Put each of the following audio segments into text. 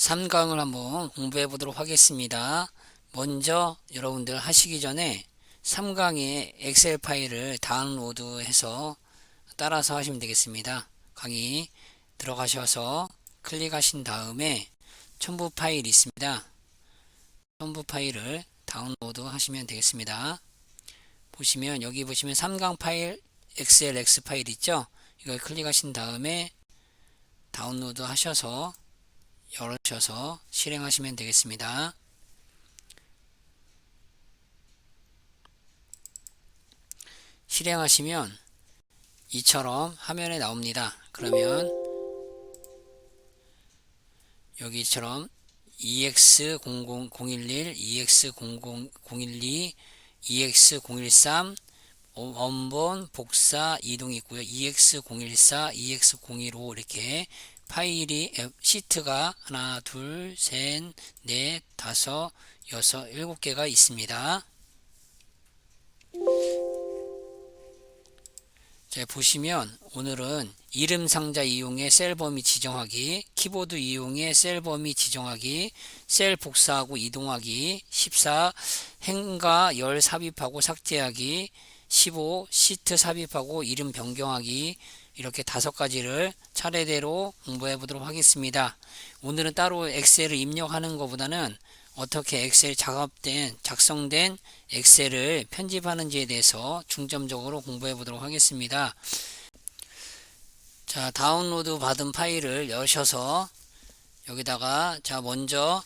3강을 한번 공부해 보도록 하겠습니다. 먼저 여러분들 하시기 전에 3강의 엑셀 파일을 다운로드해서 따라서 하시면 되겠습니다. 강의 들어가셔서 클릭하신 다음에 첨부 파일 있습니다. 첨부 파일을 다운로드 하시면 되겠습니다. 보시면 여기 보시면 3강 파일 XLX 파일 있죠? 이걸 클릭하신 다음에 다운로드 하셔서 열으셔서 실행하시면 되겠습니다. 실행하시면 이처럼 화면에 나옵니다. 그러면 여기처럼 EX00011, EX00012, EX013 원본, 복사, 이동 있고요. EX014, EX015 이렇게 파일이 시트가 하나, 둘, 셋, 넷, 다섯, 여섯, 일곱 개가 있습니다. 자, 보시면 오늘은 이름 상자 이용의 셀 범위 지정하기, 키보드 이용의 셀 범위 지정하기, 셀 복사하고 이동하기, 14 행가 열 삽입하고 삭제하기, 15 시트 삽입하고 이름 변경하기 이렇게 다섯 가지를 차례대로 공부해 보도록 하겠습니다. 오늘은 따로 엑셀을 입력하는 것보다는 어떻게 엑셀 작업된 작성된 엑셀을 편집하는지에 대해서 중점적으로 공부해 보도록 하겠습니다. 자, 다운로드 받은 파일을 여셔서 여기다가 자, 먼저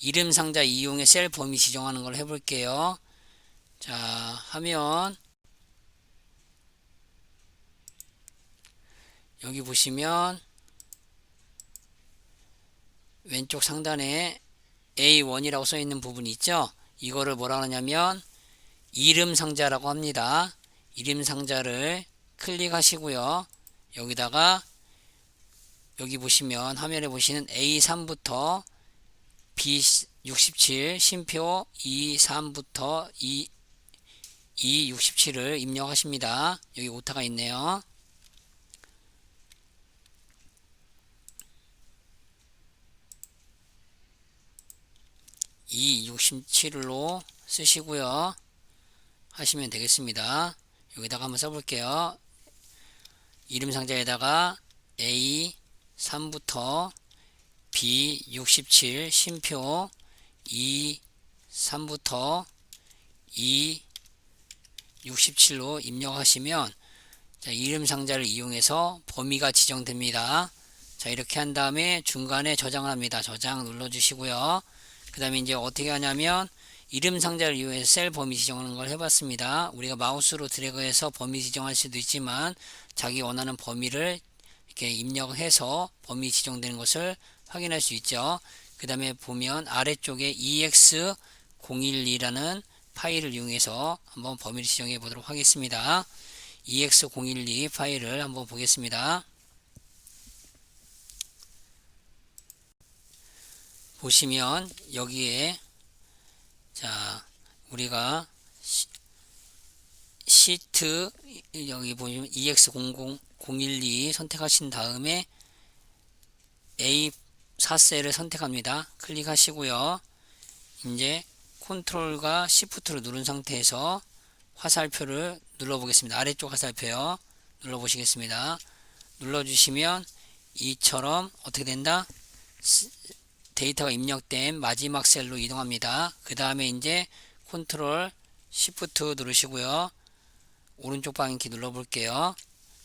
이름 상자 이용의 셀 범위 지정하는 걸 해볼게요. 자, 하면 여기 보시면 왼쪽 상단에 A1이라고 써 있는 부분이 있죠. 이거를 뭐라 하냐면 이름 상자라고 합니다. 이름 상자를 클릭하시고요. 여기다가 여기 보시면 화면에 보시는 A3부터 B67 심표 E3부터 E, E67을 입력하십니다. 여기 오타가 있네요. 이 67로 쓰시고요. 하시면 되겠습니다. 여기다가 한번 써볼게요. 이름 상자에다가 A 3부터 B 67 심표 E 3부터 E 67로 입력하시면 자, 이름 상자를 이용해서 범위가 지정됩니다. 자 이렇게 한 다음에 중간에 저장을 합니다. 저장 눌러주시고요. 그 다음에 이제 어떻게 하냐면 이름 상자를 이용해서 셀 범위 지정하는 걸 해봤습니다. 우리가 마우스로 드래그해서 범위 지정할 수도 있지만 자기 원하는 범위를 이렇게 입력해서 범위 지정되는 것을 확인할 수 있죠. 그 다음에 보면 아래쪽에 ex012라는 파일을 이용해서 한번 범위를 지정해 보도록 하겠습니다. ex012 파일을 한번 보겠습니다. 보시면 여기에 자 우리가 시, 트 여기 보시면 EX00012 선택하신 다음에 A4셀을 선택합니다. 클릭하시고요. 이제 컨트롤과 시프트를 누른 상태에서 화살표를 눌러 보겠습니다. 아래쪽 화살표요. 눌러 보시겠습니다. 눌러 주시면 이처럼 어떻게 된다? 데이터가 입력된 마지막 셀로 이동합니다. 그 다음에 이제 컨트롤 시프트 누르시고요. 오른쪽 방향키 눌러 볼게요.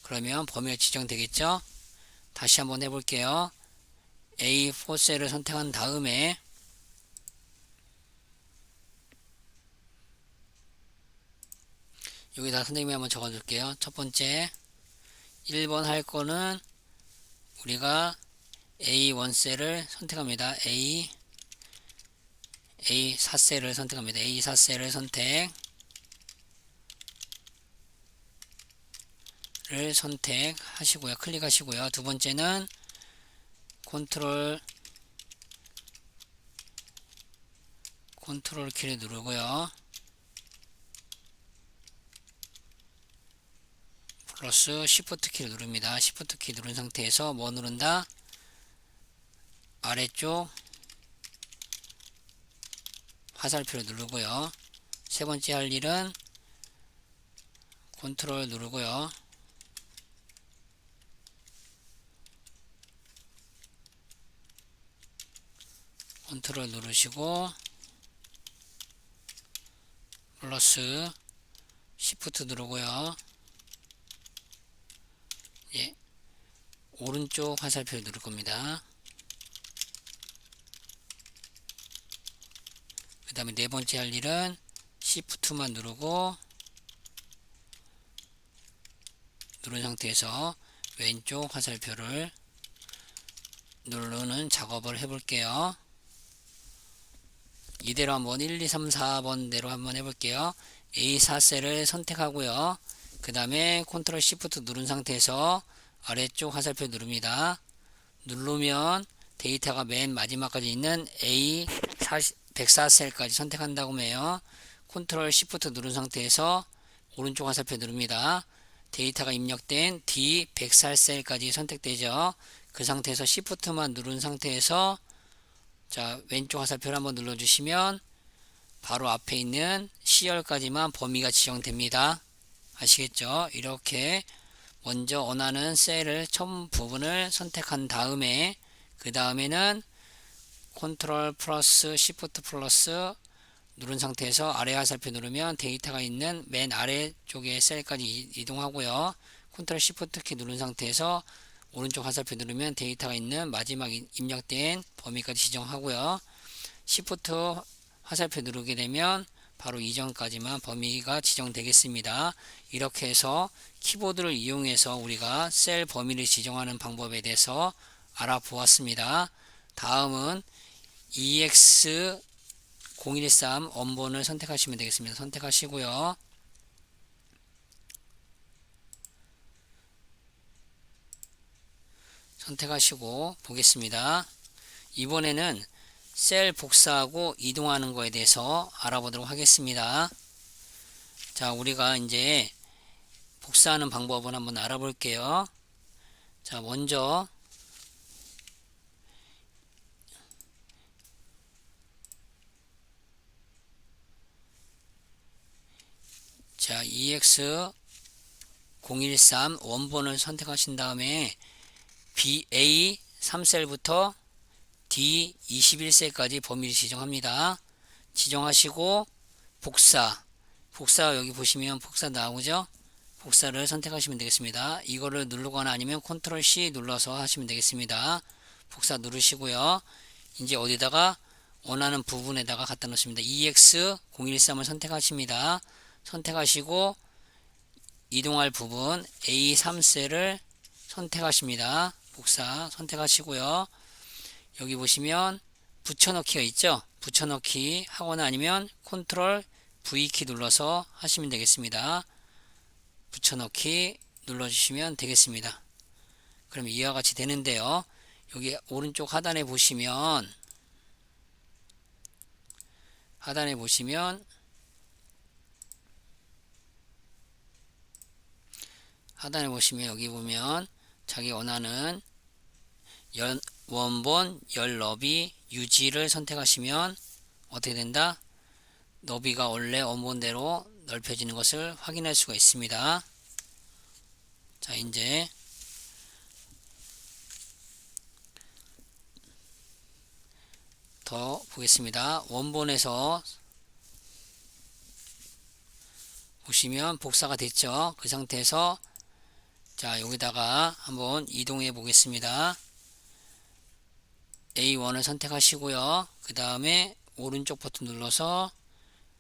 그러면 범위가 지정되겠죠? 다시 한번 해볼게요. A4 셀을 선택한 다음에 여기다 선생님이 한번 적어줄게요. 첫 번째 1번 할 거는 우리가 A1 셀을 선택합니다. A A4 셀을 선택합니다. A4 셀을 선택 를 선택하시고요. 클릭하시고요. 두 번째는 컨트롤 컨트롤 키를 누르고요. 플러스 시프트 키를 누릅니다. 시프트 키 누른 상태에서 뭐 누른다? 아래쪽 화살표를 누르고요. 세 번째 할 일은 컨트롤 누르고요. 컨트롤 누르시고 플러스 시프트 누르고요. 예, 오른쪽 화살표를 누를 겁니다. 다음에 네 번째 할 일은 시프트만 누르고 누른 상태에서 왼쪽 화살표를 누르는 작업을 해 볼게요. 이대로 한번 1, 2, 3, 4번대로 한번 해볼게요. A4셀을 선택하고요. 그 다음에 컨트롤 시프트 누른 상태에서 아래쪽 화살표 누릅니다. 누르면 데이터가 맨 마지막까지 있는 A4, 104셀까지 선택한다고 해요. 컨트롤 시프트 누른 상태에서 오른쪽 화살표 누릅니다. 데이터가 입력된 D104셀까지 선택되죠. 그 상태에서 시프트만 누른 상태에서 자 왼쪽 화살표를 한번 눌러주시면 바로 앞에 있는 C열까지만 범위가 지정됩니다. 아시겠죠? 이렇게 먼저 원하는 셀을 첨 부분을 선택한 다음에 그 다음에는 컨트롤 플러스 시프트 플러스 누른 상태에서 아래 화살표 누르면 데이터가 있는 맨 아래 쪽에 셀까지 이동하고요. 컨트롤 시프트 키 누른 상태에서 오른쪽 화살표 누르면 데이터가 있는 마지막 입력된 범위까지 지정하고요. 시프트 화살표 누르게 되면 바로 이전까지만 범위가 지정되겠습니다. 이렇게 해서 키보드를 이용해서 우리가 셀 범위를 지정하는 방법에 대해서 알아보았습니다. 다음은 EX0113 원본을 선택하시면 되겠습니다. 선택하시고요. 선택하시고 보겠습니다. 이번에는 셀 복사하고 이동하는 거에 대해서 알아보도록 하겠습니다. 자, 우리가 이제 복사하는 방법을 한번 알아볼게요. 자, 먼저 자, EX 013 원본을 선택하신 다음에 BA 3셀부터 D 21셀까지 범위를 지정합니다. 지정하시고 복사 복사 여기 보시면 복사 나오죠? 복사를 선택하시면 되겠습니다. 이거를 누르거나 아니면 컨트롤 C 눌러서 하시면 되겠습니다. 복사 누르시고요. 이제 어디다가 원하는 부분에다가 갖다 놓습니다. EX013을 선택하십니다. 선택하시고 이동할 부분 A3셀을 선택하십니다. 복사 선택하시고요. 여기 보시면 붙여넣기가 있죠. 붙여넣기 하거나 아니면 컨트롤 V키 눌러서 하시면 되겠습니다. 붙여넣기 눌러주시면 되겠습니다. 그럼 이와 같이 되는데요. 여기 오른쪽 하단에 보시면 하단에 보시면 하단에 보시면 여기 보면 자기 원하는 연, 원본 열 너비 유지를 선택하시면 어떻게 된다? 너비가 원래 원본대로 넓혀지는 것을 확인할 수가 있습니다. 자, 이제 더 보겠습니다. 원본에서 보시면 복사가 됐죠. 그 상태에서 자 여기다가 한번 이동해 보겠습니다. A1을 선택하시고요. 그 다음에 오른쪽 버튼 눌러서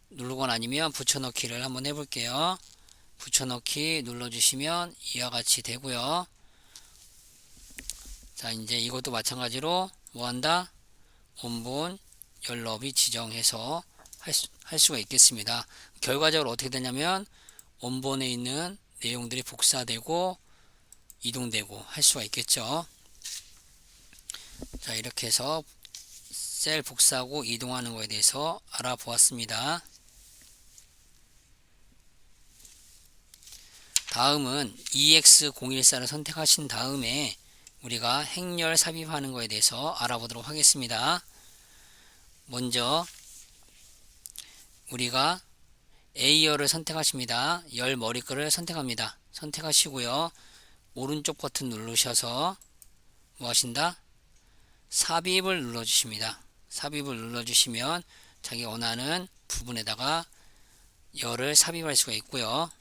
누르거나 아니면 붙여넣기를 한번 해볼게요. 붙여넣기 눌러주시면 이와 같이 되고요. 자 이제 이것도 마찬가지로 뭐한다? 원본 열너비 지정해서 할, 수, 할 수가 있겠습니다. 결과적으로 어떻게 되냐면 원본에 있는 내용들이 복사되고 이동되고 할 수가 있겠죠. 자 이렇게 해서 셀 복사하고 이동하는 것에 대해서 알아보았습니다. 다음은 EX014를 선택하신 다음에 우리가 행렬 삽입하는 것에 대해서 알아보도록 하겠습니다. 먼저 우리가 A열을 선택하십니다. 열 머리글을 선택합니다. 선택하시고요. 오른쪽 버튼 누르셔서 뭐 하신다? 삽입을 눌러주십니다. 삽입을 눌러주시면 자기 원하는 부분에다가 열을 삽입할 수가 있고요.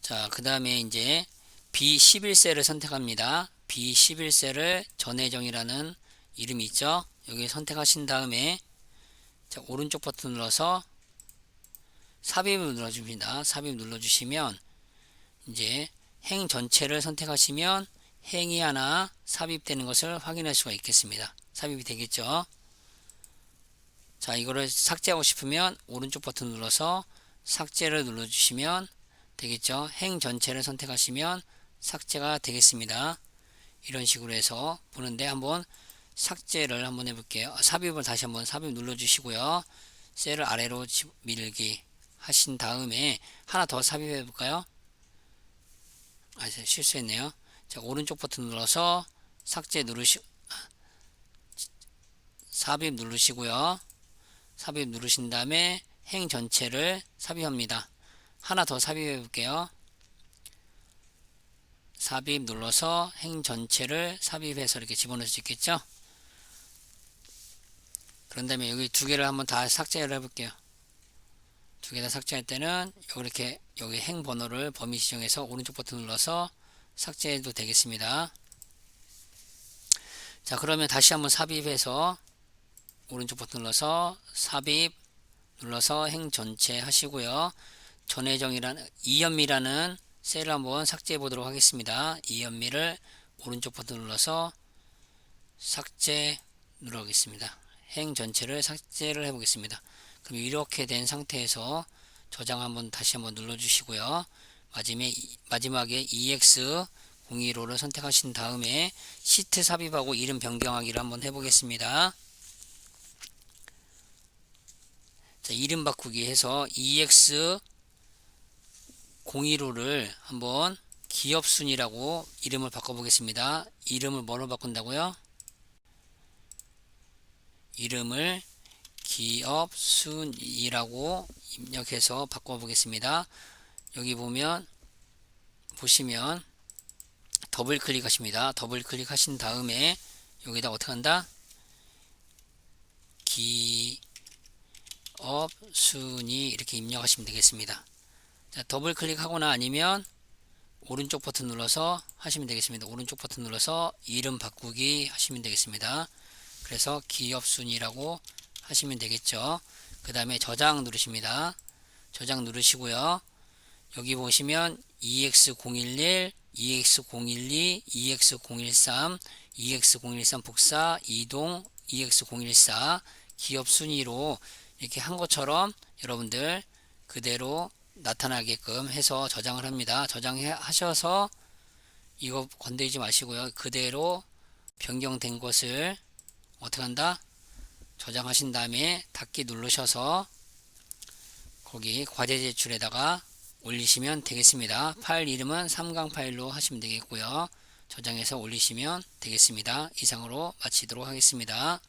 자, 그 다음에 이제 B11셀을 선택합니다. B11셀을 전혜정이라는 이름이 있죠. 여기 선택하신 다음에 자, 오른쪽 버튼 눌러서 삽입을 눌러줍니다. 삽입 눌러주시면 이제 행 전체를 선택하시면 행이 하나 삽입되는 것을 확인할 수가 있겠습니다. 삽입이 되겠죠. 자, 이거를 삭제하고 싶으면 오른쪽 버튼 눌러서 삭제를 눌러주시면 되겠죠. 행 전체를 선택하시면 삭제가 되겠습니다. 이런 식으로 해서 보는데 한번 삭제를 한번 해볼게요. 아, 삽입을 다시 한번 삽입 눌러주시고요. 셀을 아래로 집- 밀기 하신 다음에 하나 더 삽입해 볼까요? 아, 실수했네요. 자, 오른쪽 버튼 눌러서 삭제 누르시, 아, 삽입 누르시고요. 삽입 누르신 다음에 행 전체를 삽입합니다. 하나 더 삽입해 볼게요. 삽입 눌러서 행 전체를 삽입해서 이렇게 집어넣을 수 있겠죠? 그런 다음에 여기 두 개를 한번 다 삭제를 해볼게요. 두 개 다 삭제할 때는 이렇게 여기 행 번호를 범위 지정해서 오른쪽 버튼 눌러서 삭제해도 되겠습니다. 자 그러면 다시 한번 삽입해서 오른쪽 버튼 눌러서 삽입 눌러서 행 전체 하시고요. 전혜정이라는 이연미라는 셀을 한번 삭제해 보도록 하겠습니다. 이연미를 오른쪽 버튼 눌러서 삭제 누르겠습니다. 행 전체를 삭제를 해 보겠습니다. 그럼 이렇게 된 상태에서 저장 한번 다시 한번 눌러 주시고요. 마지막에, EX 015를 선택하신 다음에 시트 삽입하고 이름 변경하기를 한번 해보겠습니다. 자, 이름 바꾸기 해서 EX 015를 한번 기업순이라고 이름을 바꿔보겠습니다. 이름을 뭐로 바꾼다고요? 이름을 기업 순이라고 입력해서 바꿔보겠습니다. 여기 보면 보시면 더블 클릭하십니다. 더블 클릭하신 다음에 여기다 어떻게 한다? 기업 순위 이렇게 입력하시면 되겠습니다. 자, 더블 클릭하거나 아니면 오른쪽 버튼 눌러서 하시면 되겠습니다. 오른쪽 버튼 눌러서 이름 바꾸기 하시면 되겠습니다. 그래서 기업순이라고 하시면 되겠죠. 그 다음에 저장 누르십니다. 저장 누르시고요. 여기 보시면 EX011, EX012, EX013, EX013 복사, 이동, EX014 기업 순위로 이렇게 한 것처럼 여러분들 그대로 나타나게끔 해서 저장을 합니다. 저장하셔서 이거 건드리지 마시고요. 그대로 변경된 것을 어떻게 한다? 저장하신 다음에 닫기 누르셔서 거기 과제 제출에다가 올리시면 되겠습니다. 파일 이름은 3강 파일로 하시면 되겠고요. 저장해서 올리시면 되겠습니다. 이상으로 마치도록 하겠습니다.